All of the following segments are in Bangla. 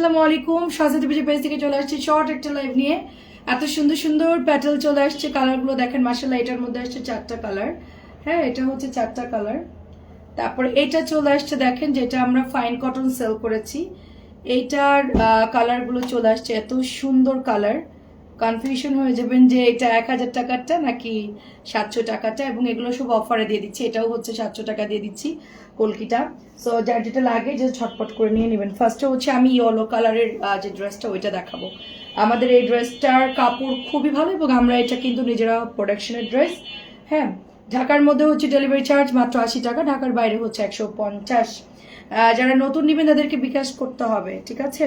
আসসালামু আলাইকুম। সাজাতে পেজে পেজ থেকে চলে আসছে। শর্ট একটা লাইভ নিয়ে। এত সুন্দর সুন্দর প্যাটেল চলে আসছে। কালারগুলো দেখেন মাসাল্লাহ এটার মধ্যে আসছে চারটা কালার হ্যাঁ এটা হচ্ছে চারটা কালার তারপর এটা চলে আসছে, দেখেন, যেটা আমরা ফাইন কটন সেল করেছি। এইটার কালারগুলো চলে আসছে। এত সুন্দর কালার কনফিউশন হয়ে যাবেন যে এটা এক হাজার টাকারটা নাকি সাতশো টাকাটা এবং এগুলো সব অফারে দিয়ে দিচ্ছি। এটাও হচ্ছে সাতশো টাকা দিয়ে দিচ্ছি কলকিটা। সো যার যেটা লাগে যে ছটপট করে নিয়ে নেবেন। ফার্স্টে হচ্ছে আমি ইয়েলো কালারের যে ড্রেসটা ওইটা দেখাবো। আমাদের এই ড্রেসটার কাপড় খুবই ভালো এবং আমরা এটা কিন্তু নিজেরা প্রোডাকশনের ড্রেস হ্যাঁ? ঢাকার মধ্যে হচ্ছে ডেলিভারি চার্জ মাত্র আশি টাকা, ঢাকার বাইরে হচ্ছে একশো পঞ্চাশ। যারা নতুন নেবেন তাদেরকে বিকাশ করতে হবে, ঠিক আছে?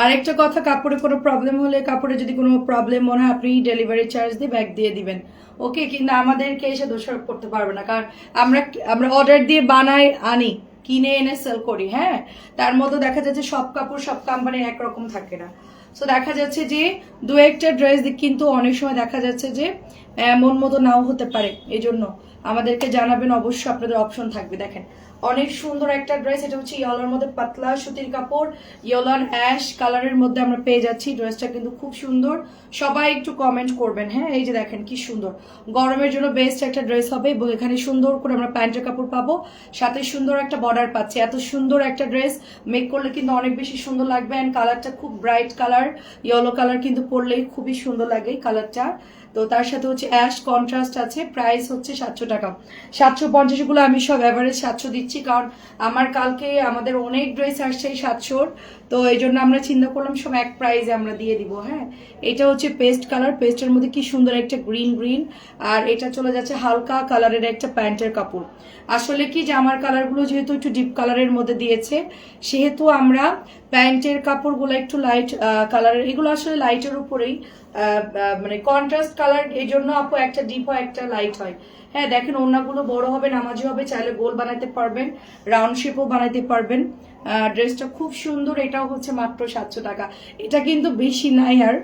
আর একটা কথা, কাপড়ে কোনো প্রবলেম হলে কাপড়ে যদি কোনো প্রবলেম মনে হয়, আপনি ডেলিভারি চার্জ দিয়ে ব্যাগ দিয়ে দিবেন। ওকে কিন্তু আমাদেরকে এসে দোষারোপ করতে পারবে না। কারণ আমরা আমরা অর্ডার দিয়ে বানাই, আনি, কিনে, এনে সেল করি হ্যাঁ? তার মধ্যে দেখা যাচ্ছে সব কাপড়, সব কোম্পানির একরকম থাকে না। সো দেখা যাচ্ছে যে দু একটা ড্রেস কিন্তু অনেক সময় দেখা যাচ্ছে যে মন মতো নাও হতে পারে এই জন্য আমাদেরকে জানাবেন অবশ্যই আপনাদের অপশন থাকবে, দেখেন। অনেক সুন্দর একটা ড্রেস, এটা হচ্ছে ইয়েলোর মধ্যে পাতলা সুতির কাপড় ইয়েলো অ্যান্ড অ্যাশ কালারের মধ্যে আমরা পেয়ে যাচ্ছি, ড্রেসটা কিন্তু খুব সুন্দর। সবাই একটু কমেন্ট করবেন হ্যাঁ? এই যে দেখেন কি সুন্দর। গরমের জন্য বেস্ট একটা ড্রেস হবে এবং এখানে সুন্দর করে আমরা প্যান্টের কাপড় পাবো। সাথে সুন্দর একটা বর্ডার পাচ্ছি। এত সুন্দর একটা ড্রেস মেক করলে কিন্তু অনেক বেশি সুন্দর লাগবে। অ্যান্ড কালারটা খুব ব্রাইট কালার ইয়েলো কালার কিন্তু পরলেই খুবই সুন্দর লাগে কালারটা তো তার সাথে হচ্ছে অ্যাশ কন্ট্রাস্ট আছে প্রাইস হচ্ছে সাতশো টাকা। সাতশো পঞ্চাশগুলো আমি সব অ্যাভারেজ সাতশো দিচ্ছি, কারণ আমার কালকে আমাদের অনেক ড্রেস আসছে সাতশোর, তো এই জন্য আমরা চিন্তা করলাম সব এক প্রাইজে আমরা দিয়ে দিব হ্যাঁ? এটা হচ্ছে পেস্ট কালার পেস্টের মধ্যে কি সুন্দর একটা গ্রিন গ্রিন আর এটা চলে যাচ্ছে হালকা কালারের একটা প্যান্টের কাপড়। আসলে কি যে আমার কালারগুলো যেহেতু একটু ডিপ কালারের মধ্যে দিয়েছে, সেহেতু আমরা প্যান্টের কাপড়গুলো একটু লাইট কালারের এগুলো আসলে লাইটের উপরেই মানে কন্ট্রাস্ট কালার এই জন্য আপু একটা ডিপ হয়, একটা লাইট হয়। হ্যাঁ দেখেন ওনাগুলো বড় হবে, নামাজি হবে, চাইলে গোল বানাতে পারবেন রাউন্ড শেপও বানাতে পারবেন। ড্রেসটা খুব সুন্দর, এটাও হচ্ছে মাত্র সাতশো টাকা। এটা কিন্তু বেশি নাই আর।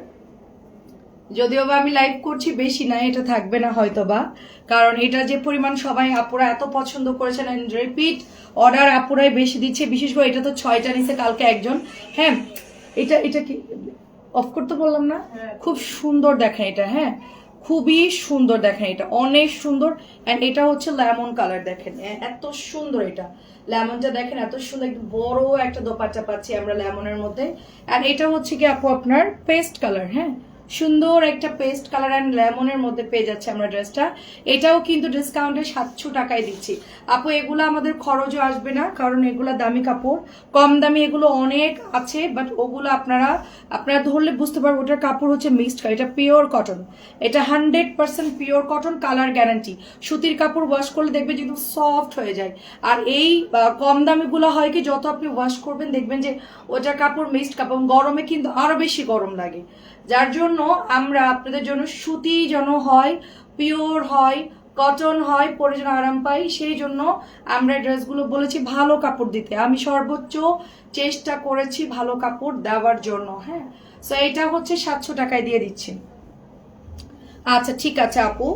যদিও বা আমি লাইভ করছি বেশি না এটা থাকবে না হয়তো বা কারণ এটা যে পরিমাণ সবাই আপুরা এত পছন্দ করেছেন রিপিট অর্ডার আপুরাই বেশি দিচ্ছে বিশেষ করে এটা তো ছয়টা নিছে কালকে একজন। হ্যাঁ এটা এটা কি অফ করতে বললাম না? খুব সুন্দর দেখেন এটা হ্যাঁ। খুবই সুন্দর দেখেন এটা অনেক সুন্দর। অ্যান্ড এটা হচ্ছে লেমন কালার দেখেন এত সুন্দর এটা। লেমনটা দেখেন এত সুন্দর একটু বড় একটা দোপাট্টা পাচ্ছি আমরা লেমনের মধ্যে। অ্যান্ড এটা হচ্ছে কি আপু আপনার পেস্ট কালার হ্যাঁ। সুন্দর একটা পেস্ট কালার অ্যান্ড লেমনের মধ্যে পেয়ে যাচ্ছে আমরা ড্রেসটা এটাও কিন্তু ডিসকাউন্টে সাতশো টাকায় দিচ্ছি। আপু, এগুলো আমাদের খরচও আসবে না, কারণ এগুলো দামি কাপড়। কম দামি এগুলো অনেক আছে বাট ওগুলো আপনারা আপনারা ধরলে বুঝতে পারব, ওটার কাপড় হচ্ছে মিক্সড এটা পিওর কটন এটা hundred percent pure cotton colour guarantee সুতির কাপড় ওয়াশ করলে দেখবে যে সফট হয়ে যায়। আর এই কম দামিগুলো হয় কি, যত আপনি ওয়াশ করবেন, দেখবেন যে ওটার কাপড় মিক্সড কাপড় গরমে কিন্তু আরও বেশি গরম লাগে। যার জন্য আমরা আপনাদের জন্য সুতি যেন হয়, পিওর হয়, কটন হয়, পরে যেন আরাম পাই, সেই জন্য আমরা ড্রেসগুলো বলেছি ভালো কাপড় দিতে। আমি সর্বোচ্চ চেষ্টা করেছি ভালো কাপড় দেওয়ার জন্য হ্যাঁ? সো এটা হচ্ছে সাতশো টাকায় দিয়ে দিচ্ছি। আচ্ছা ঠিক আছে আপু।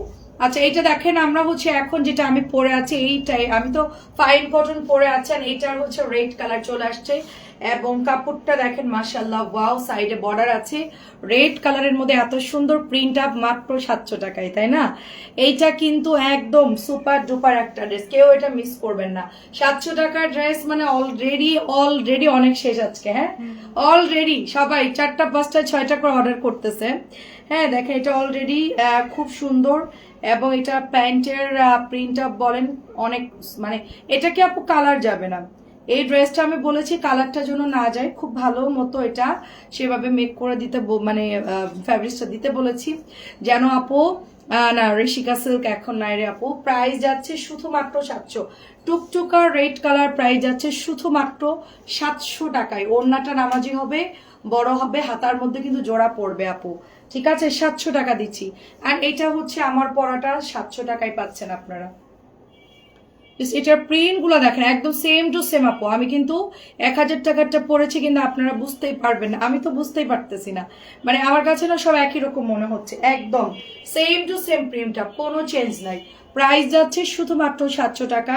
আচ্ছা এটা দেখেন, আমরা হচ্ছে এখন যেটা আমি পরে আছি, এইটাই। আমি তো ফাইন কটন পরে আছেন এটার হচ্ছে রেড কালার চলে আসছে। এবং কাপড়টা দেখেন মাসাল্লাহ ওয়াও সাইডে বর্ডার আছে। রেড কালারের মধ্যে এত সুন্দর প্রিন্ট আপ মাত্র সাতশো টাকায় তাই না? এইটা কিন্তু একদম সুপার ডুপার একটা ড্রেস কেউ এটা মিস করবেন না। সাতশো টাকার ড্রেস মানে অলরেডি অলরেডি অনেক শেষ আজকে হ্যাঁ? অলরেডি সবাই চারটা পাঁচটা ছয়টা করে অর্ডার করতেছে। হ্যাঁ দেখেন এটা অলরেডি খুব সুন্দর এবং এটা প্যান্টের প্রিন্ট আপ বলেন অনেক মানে এটা কি আপু কালার যাবে না। এই ড্রেসটা আমি বলেছি, কালারটা যেন না যায়, খুব ভালো মতো এটা সেভাবে মেক করে দিতে মানে ফ্যাব্রিক্সটা দিতে বলেছি। যেন আপু না, ঋষিকা সিল্ক এখন নাই রে আপু প্রাইস যাচ্ছে শুধুমাত্র সাতশো। টুকটুকার রেড কালার প্রাইস যাচ্ছে শুধুমাত্র সাতশো টাকায়। ওড়নাটা নামাজি হবে, বড় হবে, হাতার মধ্যে কিন্তু জোড়া পড়বে আপু। ঠিক আছে, সাতশো টাকা দিচ্ছি। আর এটা হচ্ছে আমার পরাটা, সাতশো টাকায় পাচ্ছেন আপনারা। এটার প্রিন্টগুলো দেখেন, একদম সেম টু সেম আপু। আমি কিন্তু এক হাজার টাকারটা পড়েছি কিন্তু আপনারা বুঝতেই পারবেন না। আমি তো বুঝতেই পারতেছি না। মানে আমার কাছে না সব একই রকম মনে হচ্ছে। একদম সেম টু সেম প্রিন্টটা কোনো চেঞ্জ নাই। প্রাইস যাচ্ছে শুধুমাত্র সাতশো টাকা।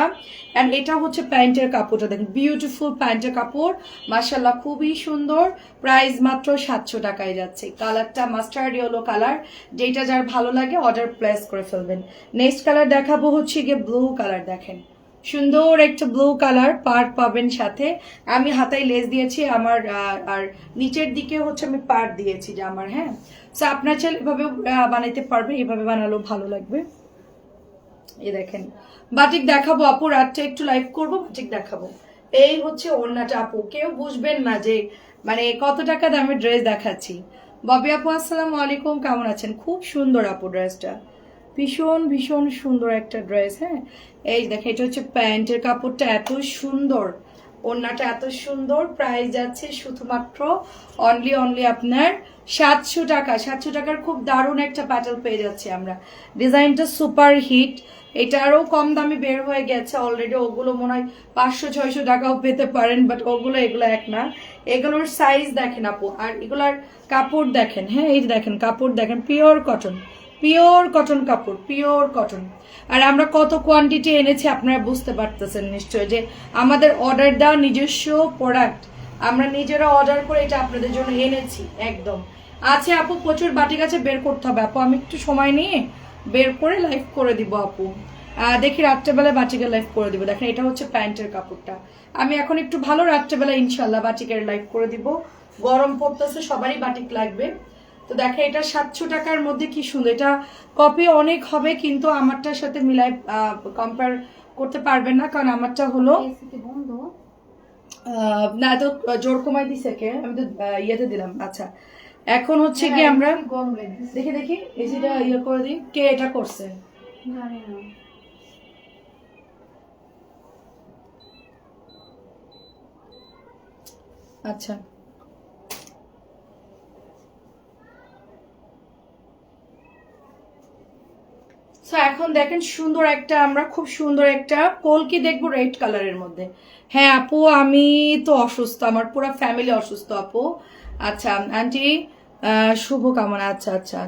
অ্যান্ড এটা হচ্ছে প্যান্টের কাপড়টা। দেখুন বিউটিফুল প্যান্টের কাপড়। মাসাল্লাহ খুবই সুন্দর। প্রাইস মাত্র সাতশো টাকায় যাচ্ছে। কালারটা মাস্টার্ড ইয়েলো কালার যেটা যার ভালো লাগে অর্ডার প্লেস করে ফেলবেন। নেক্সট কালার দেখাবো হচ্ছে গিয়ে ব্লু কালার দেখেন। সুন্দর একটা ব্লু কালার পার্ট পাবেন সাথে। আমি হাতায় লেস দিয়েছি, আমার আর নিচের দিকে হচ্ছে আমি পার্ট দিয়েছি যে আমার হ্যাঁ? সো আপনার চাইলে এভাবে বানাইতে পারবে এভাবে বানালেও ভালো লাগবে। এই দেখেন। বাটিক দেখাবো আপু, রাতটা একটু লাইভ করব, বাটিক দেখাবো। এই হচ্ছে ওড়নাটা আপু। কেউ বুঝবেন না যে মানে কত টাকা দামের ড্রেস দেখাচ্ছি। ববি আপু, আসসালামু আলাইকুম, কেমন আছেন? খুব সুন্দর আপু ড্রেসটা ভীষণ ভীষণ সুন্দর একটা ড্রেস হ্যাঁ? এই দেখেন, এটা হচ্ছে প্যান্টের কাপড়টা এত সুন্দর। ওড়নাটা এত সুন্দর প্রাইস যাচ্ছে শুধুমাত্র অনলি অনলি আপনার সাতশো টাকা। সাতশো টাকার খুব দারুণ একটা প্যাটার্ন পেয়ে যাচ্ছি আমরা। ডিজাইনটা সুপার হিট এটা আরও কম দামে বের হয়ে গেছে অলরেডি ওগুলো মনে হয় পাঁচশো, ছয়শো টাকাও পেতে পারেন বাট ওগুলো, এগুলো এক না। এগুলোর সাইজ দেখেন আপু, আর এগুলার কাপড় দেখেন হ্যাঁ এই দেখেন, কাপড় দেখেন পিওর কটন পিওর কটন কাপড় পিওর কটন আর আমরা কত কোয়ান্টিটি এনেছি আপনারা বুঝতে পারতেছেন নিশ্চয় যে আমাদের অর্ডার দেওয়া নিজস্ব প্রোডাক্ট আমরা নিজেরা অর্ডার করে এটা আপনাদের জন্য এনেছি, একদম। আছে আপু, প্রচুর বাটি কাছে বের করতে হবে। আপু, আমি একটু সময় নিয়ে বের করে লাইভ করে দিব আপু। দেখি রাত্রেবেলা বাটিকে লাইভ করে দিব। দেখেন এটা হচ্ছে প্যান্টের কাপড়টা। আমি এখন একটু ভালো রাত্রেবেলা ইনশাল্লাহ বাটিকের লাইভ করে দিব। গরম পড়তেছে সবারই বাটিক লাগবে। তো দেখে এটা সাতশো টাকার মধ্যে কি সুন্দর। এটা কপি অনেক হবে কিন্তু আমারটার সাথে মিলাই কম্পেয়ার করতে পারবেন না কারণ আমারটা হলো না এত জোর কমাই দিছে কে আমি তো ইয়েতে দিলাম আচ্ছা। এখন হচ্ছে কি আমরা দেখি দেখি এসিটা ইয়ে করে দিই। কে এটা করছে? আচ্ছা। এখন দেখেন সুন্দর একটা আমরা খুব সুন্দর একটা কলকি দেখব রেড কালারের মধ্যে। হ্যাঁ আপু আমি তো অসুস্থ আমার পুরো ফ্যামিলি অসুস্থ আপু। আচ্ছা আন্টি শুভ কামনা। আচ্ছা আচ্ছা।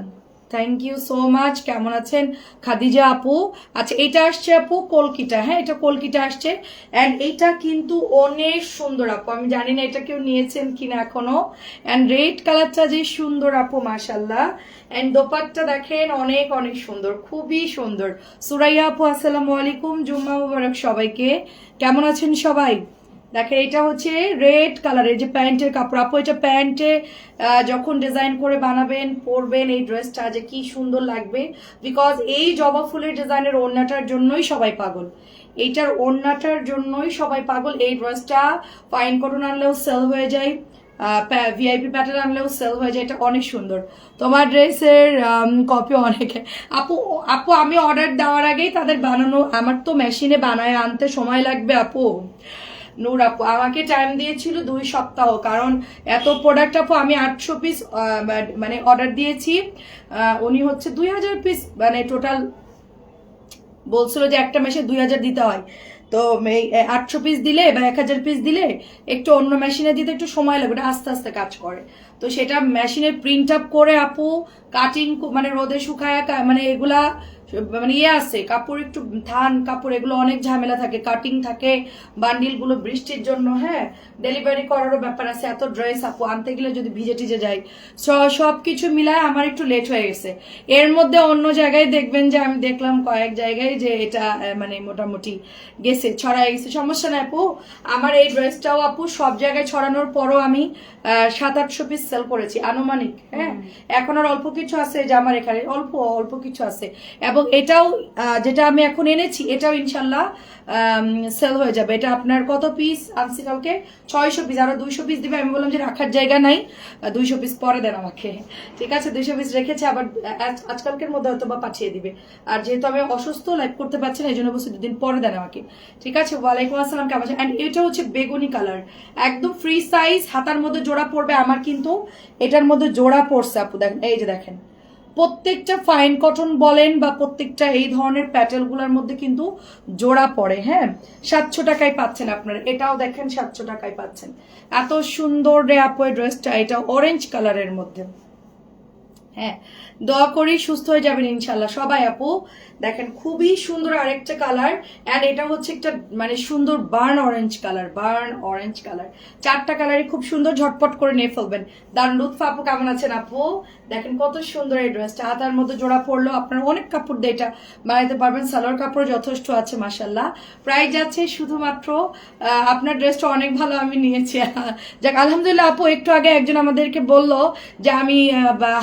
থ্যাংক ইউ সো মাচ কেমন আছেন? খাদিজা আপু? আচ্ছা এটা আসছে আপু কলকিটা হ্যাঁ এটা কলকিটা আসছে। অ্যান্ড এটা কিন্তু অনেক সুন্দর আপু। আমি জানি না এটা কেউ নিয়েছেন কিনা এখনও। অ্যান্ড রেড কালারটা যে সুন্দর আপু মাশাল্লাহ অ্যান্ড দোপাট্টা দেখেন, অনেক অনেক সুন্দর। খুবই সুন্দর। সুরাইয়া আপু, আসসালামু আলাইকুম। জুম্মা মুবারক সবাইকে। কেমন আছেন সবাই? দেখেন, এটা হচ্ছে রেড কালারের যে প্যান্টের কাপড়। আপু, এটা প্যান্টে যখন ডিজাইন করে বানাবেন, পরবেন এই ড্রেসটা যে কি সুন্দর লাগবে। বিকজ এই জবা ফুলের ডিজাইনের ওড়নাটার জন্যই সবাই পাগল। এইটার ওড়নাটার জন্যই সবাই পাগল। এই ড্রেসটা ফাইন কটন আনলেও সেল হয়ে যায় ভিআইপি প্যাটার্ন আনলেও সেল হয়ে যায়। এটা অনেক সুন্দর। তোমার ড্রেসের কপি অনেকে। আপু আপু, আমি অর্ডার দেওয়ার আগেই তাদের বানানো, আমার তো মেশিনে বানায় আনতে সময় লাগবে, আপু। নূর আপু, আমাকে টাইম দিয়েছিল দুই সপ্তাহ, কারণ এত প্রোডাক্ট আপু আমি আটশো পিস মানে অর্ডার দিয়েছি। উনি হচ্ছে দুই হাজার পিস মানে টোটাল বলছিল যে একটা মেশিন দুই হাজার দিতে হয়। তো আটশো পিস দিলে বা এক হাজার পিস দিলে একটু অন্য মেশিনে দিতে একটু সময় লাগবে, ওটা আস্তে আস্তে কাজ করে। তো সেটা মেশিনে প্রিন্ট আপ করে আপু কাটিং মানে রোদে শুকায় মানে এগুলা মানে ইয়ে আছে কাপড় একটু ধান কাপড় এগুলো অনেক ঝামেলা থাকে কাটিং থাকে বান্ডিলগুলো বৃষ্টির জন্য হ্যাঁ ডেলিভারি করারও ব্যাপার আছে এত ড্রেস আপু আনতে গেলে যদি ভিজে টিজে যায় সব কিছু মিলায় আমার একটু লেট হয়ে গেছে। এর মধ্যে অন্য জায়গায় দেখবেন যে আমি দেখলাম কয়েক জায়গায় যে এটা মানে মোটামুটি গেছে ছড়ায় গেছে। সমস্যা নাই আপু আমার এই ড্রেসটাও আপু সব জায়গায় ছড়ানোর পরও আমি সাত আটশো পিস সেল করেছি আনুমানিক হ্যাঁ। এখন আর অল্প কিছু আছে যে আমার এখানে অল্প অল্প কিছু আছে। এবং এটাও যেটা আমি এখন এনেছি, এটাও ইনশাল্লাহ সেল হয়ে যাবে। এটা আপনার কত পিস আনছি কালকে? ছয়শো পিস আরও দুইশো পিস দিবে। আমি বললাম যে রাখার জায়গা নাই। দুইশো পিস পরে দেন আমাকে। ঠিক আছে, দুইশো পিস রেখেছে, আবার আজকালকের মধ্যে হয়তো বা পাঠিয়ে দিবে। আর যেহেতু আমি অসুস্থ লাইভ করতে পারছি না, এই জন্য বলছি দুদিন পরে দেন আমাকে। ঠিক আছে, ওয়ালাইকুম আসসালাম, কেমন আছেন? অ্যান্ড এটা হচ্ছে বেগুনি কালার একদম ফ্রি সাইজ হাতার মধ্যে জোড়া পড়বে আমার কিন্তু। এটার মধ্যে জোড়া পড়ছে আপু, দেখেন, এই যে দেখেন। প্রত্যেকটা ফাইন কটন বলেন বা প্রত্যেকটা এই ধরনের প্যাটেলগুলোর মধ্যে কিন্তু জোড়া পড়ে হ্যাঁ? সাতশো টাকায় পাচ্ছেন আপনারা। এটাও দেখেন, সাতশো টাকায় পাচ্ছেন। এত সুন্দর রে আপু ড্রেসটা এটা অরেঞ্জ কালারের মধ্যে। হ্যাঁ দোয়া করি সুস্থ হয়ে যাবেন ইনশাল্লাহ সবাই আপু, দেখেন খুবই সুন্দর আরেকটা কালার অ্যান্ড এটা হচ্ছে একটা মানে সুন্দর burn orange colour burn orange colour চারটা কালারই খুব সুন্দর ঝটপট করে নিয়ে ফেলবেন। দারুণ লুৎফা আপু, কেমন আছেন আপু? দেখেন কত সুন্দর এই ড্রেসটা হাতার মধ্যে জোড়া পড়ল আপনারা অনেক কাপড় দিয়ে এটা বানাইতে পারবেন। সালোয়ার কাপড় যথেষ্ট আছে মাসাল্লাহ প্রাইস যাচ্ছে শুধুমাত্র আপনার ড্রেসটা অনেক ভালো আমি নিয়েছি। যাক, আলহামদুলিল্লাহ আপু, একটু আগে একজন আমাদেরকে বলল যে আমি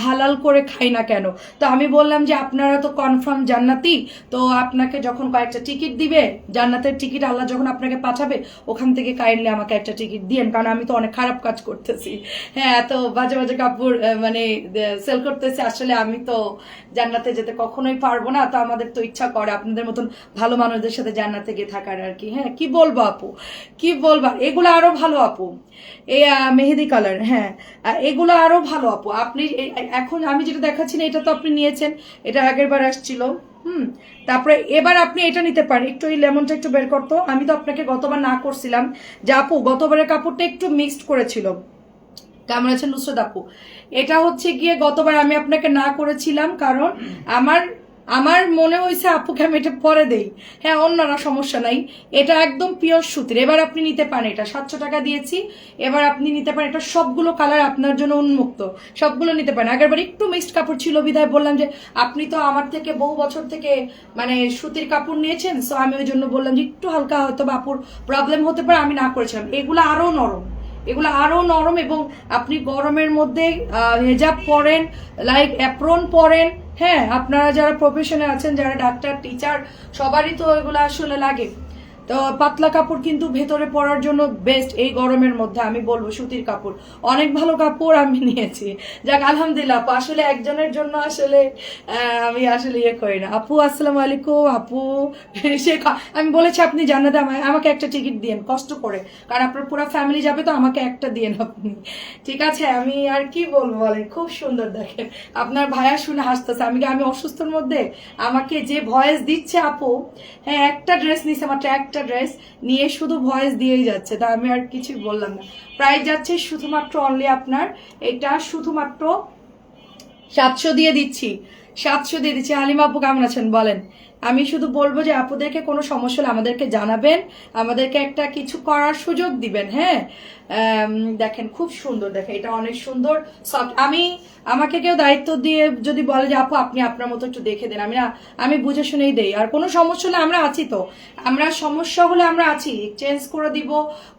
হালাল করে খাই না কেন? তো আমি বললাম যে আপনারা তো কনফার্ম জান্নাতি, তো আপনাকে যখন কয়েকটা টিকিট দিবে, জান্নাতের টিকিট আল্লাহ যখন আপনাকে পাঠাবে, ওখান থেকে কাইন্ডলি আমাকে একটা টিকিট দিয়েন, কারণ আমি তো অনেক খারাপ কাজ করতেছি। হ্যাঁ এত বাজে বাজে কাপড় মানে সেল করতেছি, আসলে আমি তো জান্নাতে যেতে কখনোই পারব না, তো আমাদের তো ইচ্ছা করে আপনাদের মতন ভালো মানুষদের সাথে জান্নাতে গিয়ে থাকার আর কি। হ্যাঁ কি বলব আপু? কি বলবা? এগুলো আরও ভালো আপু। এ মেহেদি কালার হ্যাঁ। এগুলো আরও ভালো আপু। আপনি এখন আমি যেটা দেখাচ্ছি না, এটা তো আপনি নিয়েছেন, এটা আগের বার আসছিল, হুম। তারপরে এবার আপনি এটা নিতে পারেন, একটু এই লেমনটা একটু বের করতো। আমি তো আপনাকে গতবার না করছিলাম। যে আপু, গতবারের কাপড়টা একটু মিক্সড করেছিল। কেমন আছে নুসরত আপু? এটা হচ্ছে গিয়ে গতবার আমি আপনাকে না করেছিলাম, কারণ আমার আমার মনে হয়েছে, আপুকে আমি এটা পরে দেই। হ্যাঁ অন্যরা সমস্যা নাই। এটা একদম পিওর সুতির। এবার আপনি নিতে পারেন এটা। সাতশো টাকা দিয়েছি। এবার আপনি নিতে পারেন এটা। সবগুলো কালার আপনার জন্য উন্মুক্ত। সবগুলো নিতে পারেন। আগেরবার একটু মিক্সড কাপড় ছিল বিধায় বললাম যে, আপনি তো আমার থেকে বহু বছর থেকে মানে সুতির কাপড় নিয়েছেন সো আমি ওই জন্য বললাম যে, একটু হালকা হয়তো বা আপুর প্রবলেম হতে পারে, আমি না করেছিলাম। এগুলো আরও নরম। এগুলো আরও নরম এবং আপনি গরমের মধ্যে হেজাব পরেন লাইক অ্যাপ্রন পরেন হ্যাঁ আপনারা যারা প্রফেশনে আছেন যারা ডাক্তার টিচার সবারই তো এগুলো আসলে লাগে। তো পাতলা কাপড় কিন্তু ভেতরে পরার জন্য বেস্ট এই গরমের মধ্যে, আমি বলব সুতির কাপড়। অনেক ভালো কাপড় আমি নিয়েছি। যাক, আলহামদুলিল্লাহ, আপু আসলে একজনের জন্য আসলে আমি আসলে ইয়ে করি না। আপু, আসসালামু আলাইকুম, আপু। সে আমি বলেছি, আপনি জানাতে আমায় আমাকে একটা টিকিট দিয়েন, কষ্ট করে। কারণ আপনার পুরো ফ্যামিলি যাবে তো, আমাকে একটা দিয়েন আপনি। ঠিক আছে, আমি আর কি বলব বলেন, খুব সুন্দর দেখেন। আপনার ভাইয়া শুনে হাসতেছে, আমি আমি অসুস্থর মধ্যে? আমাকে যে ভয়েস দিচ্ছে আপু হ্যাঁ একটা ড্রেস নিছে মাত্র, একটা ড্রেস নিয়ে শুধু ভয়েস দিয়েই যাচ্ছে। তা আমি আর কিছু বললাম না। প্রাইস যাচ্ছে শুধুমাত্র অনলি আপনার এটা শুধুমাত্র সাতশো দিয়ে দিচ্ছি। সাতশো দিয়ে দিচ্ছি। আপু কেমন আছেন? বলেন। আমি শুধু বলব যে আপুদেরকে কোনো সমস্যা হলে আমাদেরকে জানাবেন, আমাদেরকে একটা কিছু করার সুযোগ দিবেন হ্যাঁ? দেখেন, খুব সুন্দর, দেখেন, এটা অনেক সুন্দর সফট আমি, আমাকে কেউ দায়িত্ব দিয়ে যদি বলে যে, আপু, আপনি আপনার মতো একটু দেখে দেন। আমি না, আমি বুঝে শুনেই দেই। আর কোনো সমস্যা হলে আমরা আছি তো। আমরা সমস্যা হলে আমরা আছি চেঞ্জ করে দিব।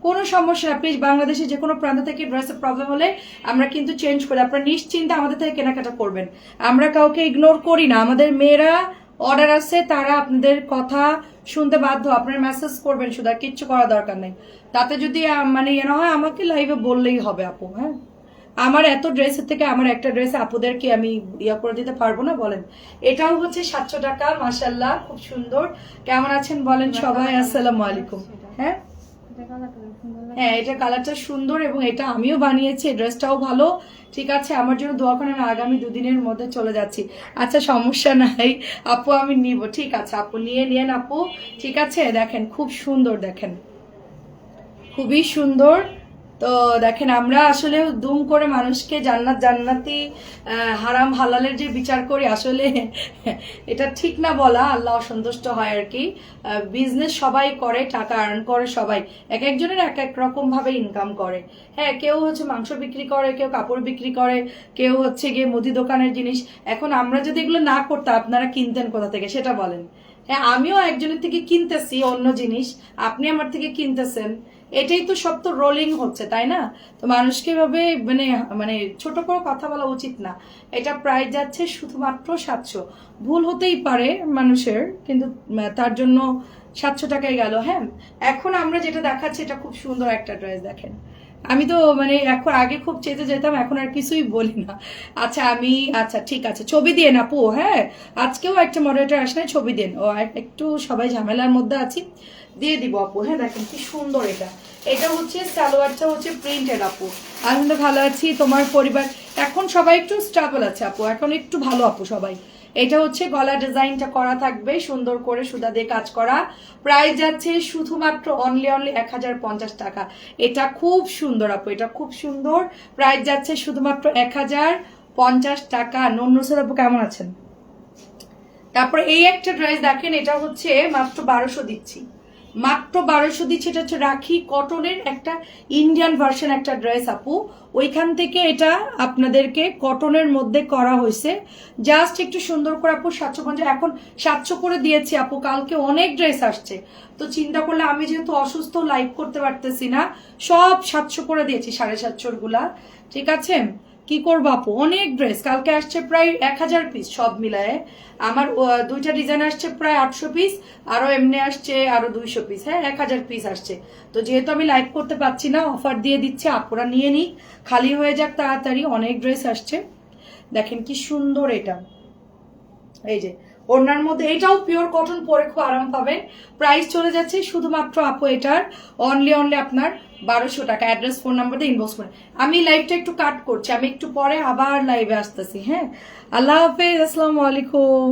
কোনো সমস্যা প্লিজ বাংলাদেশে যে কোনো প্রান্ত থেকে ড্রেসের প্রবলেম হলে আমরা কিন্তু চেঞ্জ করি। আপনারা নিশ্চিন্তে আমাদের থেকে কেনাকাটা করবেন। আমরা কাউকে ইগনোর করি না। আমাদের মেয়েরা অর্ডার আছে তারা আপনাদের কথা শুনতে বাধ্য আপনারা মেসেজ করবেন শুধু আর কিচ্ছু করার দরকার নেই। তাতে যদি মানে ইয়ে না হয় আমাকে লাইভে বললেই হবে আপু হ্যাঁ? আমার এত ড্রেসের থেকে আমার একটা ড্রেস আপুদেরকে আমি ইয়া করে দিতে পারব না বলেন? এটাও হচ্ছে সাতশো টাকা মাসাল্লাহ খুব সুন্দর। কেমন আছেন বলেন সবাই? আসসালামু আলাইকুম। হ্যাঁ? হ্যাঁ এটা কালারটা সুন্দর এবং এটা আমিও বানিয়েছি ড্রেসটাও ভালো। ঠিক আছে, আমার জন্য দোয়া করেন, আমি আগামী দুদিনের মধ্যে চলে যাচ্ছি। আচ্ছা সমস্যা নাই। আপু, আমি নিব। ঠিক আছে, আপু, নিয়ে নিয়েন আপু। ঠিক আছে, দেখেন, খুব সুন্দর দেখেন। খুবই সুন্দর। তো দেখেন, আমরা আসলে দুম করে মানুষকে জান্নাত, জান্নাতি হারাম, হালালের যে বিচার করি, আসলে এটা ঠিক না বলা, আল্লাহ অসন্তুষ্ট হয় আর কি। বিজনেস সবাই করে, টাকা আর্ন করে সবাই। এক একজনের এক এক রকম ভাবে ইনকাম করে। হ্যাঁ কেউ হচ্ছে মাংস বিক্রি করে, কেউ কাপড় বিক্রি করে, কেউ হচ্ছে গিয়ে মুদি দোকানের জিনিস। এখন আমরা যদি এগুলো না করতাম, আপনারা কিনতেন কোথা থেকে, সেটা বলেন। হ্যাঁ আমিও একজনের থেকে কিনতেছি অন্য জিনিস, আপনি আমার থেকে কিনতেছেন। এটাই তো সব তো রোলিং হচ্ছে, তাই না? তো মানুষকে এভাবে মানে মানে ছোট করে কথা বলা উচিত না। এটা প্রায় যাচ্ছে শুধুমাত্র সাতশো। ভুল হতেই পারে মানুষের, কিন্তু তার জন্য সাতশো টাকায় গেল। হ্যাঁ এখন আমরা যেটা দেখাচ্ছি এটা খুব সুন্দর একটা ড্রেস, দেখেন। আমি তো মানে এখন আগে খুব চেতে যেতাম, এখন আর কিছুই বলি না। আচ্ছা আমি আচ্ছা ঠিক আছে, ছবি দিয়ে না, পো হ্যাঁ। আজকেও একটা মডারেটার আসলে ছবি দেন। ও একটু সবাই ঝামেলার মধ্যে আছি। দিয়ে দিব আপু হ্যাঁ দেখেন কি সুন্দর এটা। এটা হচ্ছে সালোয়ারটা হচ্ছে প্রিন্টেড আপু। তো ভালো আছি, তোমার পরিবার। এখন সবাই একটু স্ট্রাগল আছে আপু, এখন একটু ভালো আপু সবাই। এটা হচ্ছে গলা ডিজাইনটা করা থাকবে, সুন্দর করে সুতা দিয়ে কাজ করা। প্রাইস যাচ্ছে শুধুমাত্র অনলি অনলি এক হাজার পঞ্চাশ টাকা। এটা খুব সুন্দর আপু, এটা খুব সুন্দর। প্রাইস যাচ্ছে শুধুমাত্র এক হাজার পঞ্চাশ টাকা। নন্নসর আপু, কেমন আছেন? তারপর এই একটা ড্রেস দেখেন, এটা হচ্ছে মাত্র বারোশো দিচ্ছি। মাত্র বারোশো দিচ্ছে, এটা হচ্ছে রাখি কটনের একটা ইন্ডিয়ান ভার্সন একটা ড্রেস আপু। ওইখান থেকে এটা আপনাদেরকে কটনের মধ্যে করা হয়েছে। জাস্ট একটু সুন্দর করে, আপু, সাতশো পঞ্চাশ, এখন সাতশো করে দিয়েছি, আপু, কালকে অনেক ড্রেস আসছে। তো চিন্তা করলে আমি যেহেতু অসুস্থ লাইভ করতে পারতেছি না, সব সাতশো করে দিয়েছি, সাড়ে সাতশোরগুলা। ঠিক আছে? কি করব আপু? অনেক ড্রেস কালকে আসছে প্রায় এক হাজার পিস সব মিলায়ে। আমার দুইটা ডিজাইন আসছে প্রায় আটশো পিস আরও এমনি আসছে আরও দুইশো পিস হ্যাঁ এক হাজার পিস আসছে। তো যেহেতু আমি লাইভ করতে পারছি না অফার দিয়ে দিচ্ছে, আপুরা নিয়ে নিক। খালি হয়ে যাক তাড়াতাড়ি, অনেক ড্রেস আসছে। দেখেন কি সুন্দর এটা। এই যে ওড়নার মধ্যে এটাও পিওর কটন পরে খুব আরাম পাবেন। প্রাইস চলে যাচ্ছে শুধুমাত্র আপু এটার অনলি অনলি আপনার বারোশো টাকা। অ্যাড্রেস ফোন নাম্বার দিয়ে ইনবক্স করে। আমি লাইভটা একটু কাট করছি। আমি একটু পরে আবার লাইভে আসতেছি হ্যাঁ? আল্লাহ হাফেজ, আসসালামু আলাইকুম।